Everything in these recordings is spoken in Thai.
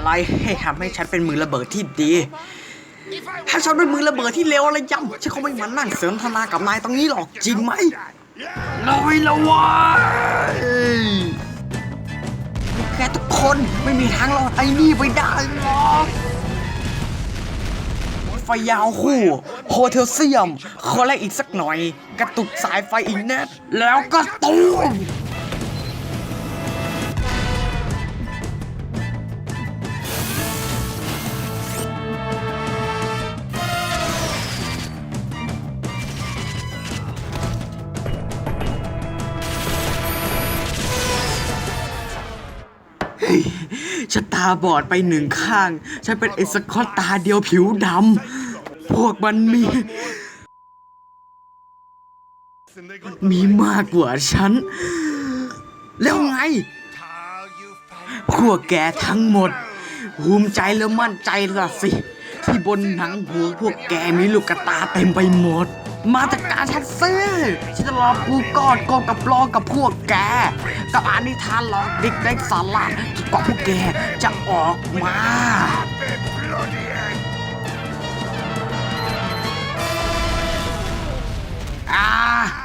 อะไรให้ทำให้ฉันเป็นมือระเบิดที่ดี ถ้าฉันเป็นมือระเบิดที่เลวอะไรย่ำฉันคงไม่มานั่งเสริมธนากับนายตรงนี้หรอกจริงไหมน้อยละวะแกทุกคนไม่มีทางรอดไอ้นี่ไปได้หรอกไฟยาวคู่โฮเทลเซียมขอแลกอีกสักหน่อย กระตุกสายไฟอีกแน่แล้วก็ตูม ฉันตาบอดไปหนึ่งข้าง ฉันเป็นไอ้สกอตตาเดียวผิวดำ พวกมันมี มีมากกว่าฉัน แล้วไง พวกแกทั้งหมด ภูมิใจและมั่นใจละสิ ที่บนหนังหัวพวกแกมีลูกกระตาเต็มไปหมด มาจากการแท็กซี่ฉันจะรอกูกอดกองกับรอกับพวกแก กับอานิทานหลอกเด็กได้สาระจนกว่าพวกแกจะออกมาอ่า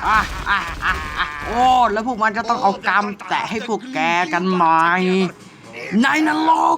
อ่าอ่าอ่าอ่าโอ้ แล้วพวกมันจะต้องเอากรรมแตะให้พวกแกกันไหมในนรก